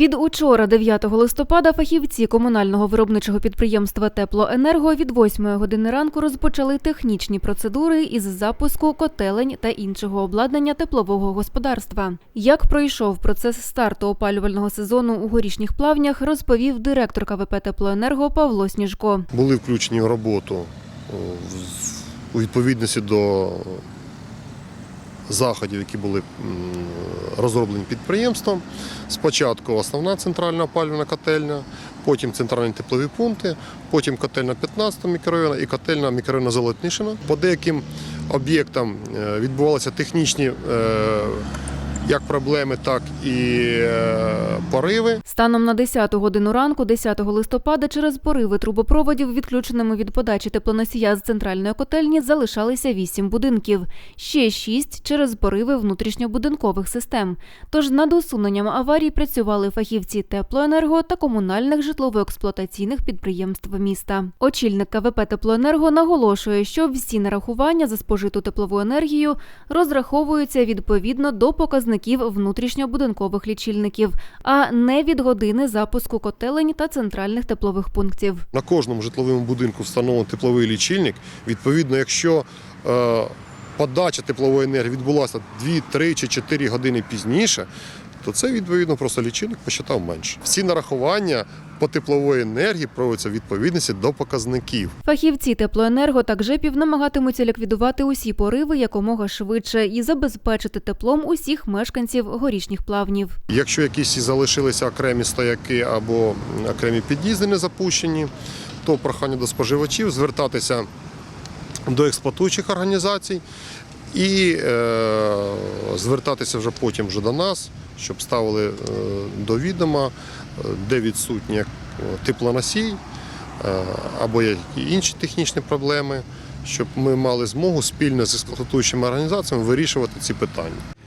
Від учора, 9 листопада, фахівці комунального виробничого підприємства Теплоенерго від 8 години ранку розпочали технічні процедури із запуску котелень та іншого обладнання теплового господарства. Як пройшов процес старту опалювального сезону у горішніх плавнях, розповів директор КВП Теплоенерго Павло Сніжко. були включені в роботу у відповідності до заходів, які були розроблені підприємством. Спочатку основна центральна опалювальна котельня, потім центральні теплові пункти, потім котельна 15 мікрорайону і котельна мікрорайону Золотнишина. По деяким об'єктам е, відбувалися технічні е, як проблеми, так і е, пориви. Станом на 10 годину ранку, 10 листопада, через пориви трубопроводів, відключеними від подачі теплоносія з центральної котельні, залишалися 8 будинків. Ще 6 через пориви внутрішньобудинкових систем. Тож над усуненням аварій працювали фахівці теплоенерго та комунальних житлово-експлуатаційних підприємств міста. Очільник КВП Теплоенерго наголошує, що всі нарахування за спожиту теплову енергію розраховуються відповідно до показників внутрішньобудинкових лічильників, а не від години запуску котелень та центральних теплових пунктів. На кожному житловому будинку встановлений тепловий лічильник. Відповідно, якщо е, подача теплової енергії відбулася 2, 3 чи 4 години пізніше, то це відповідно просто лічильник посчитав менше. Всі нарахування по теплової енергії проводяться в відповідності до показників. Фахівці теплоенерго та ЖЕПів намагатимуться ліквідувати усі пориви якомога швидше і забезпечити теплом усіх мешканців горішніх плавнів. Якщо якісь і залишилися окремі стояки або окремі під'їзди не запущені, то прохання до споживачів звертатися до експлуатуючих організацій і е, звертатися вже потім вже до нас, щоб ставили е, до відома, е, де відсутні е, теплоносій або які інші технічні проблеми, щоб ми мали змогу спільно з експлуатуючими організаціями вирішувати ці питання.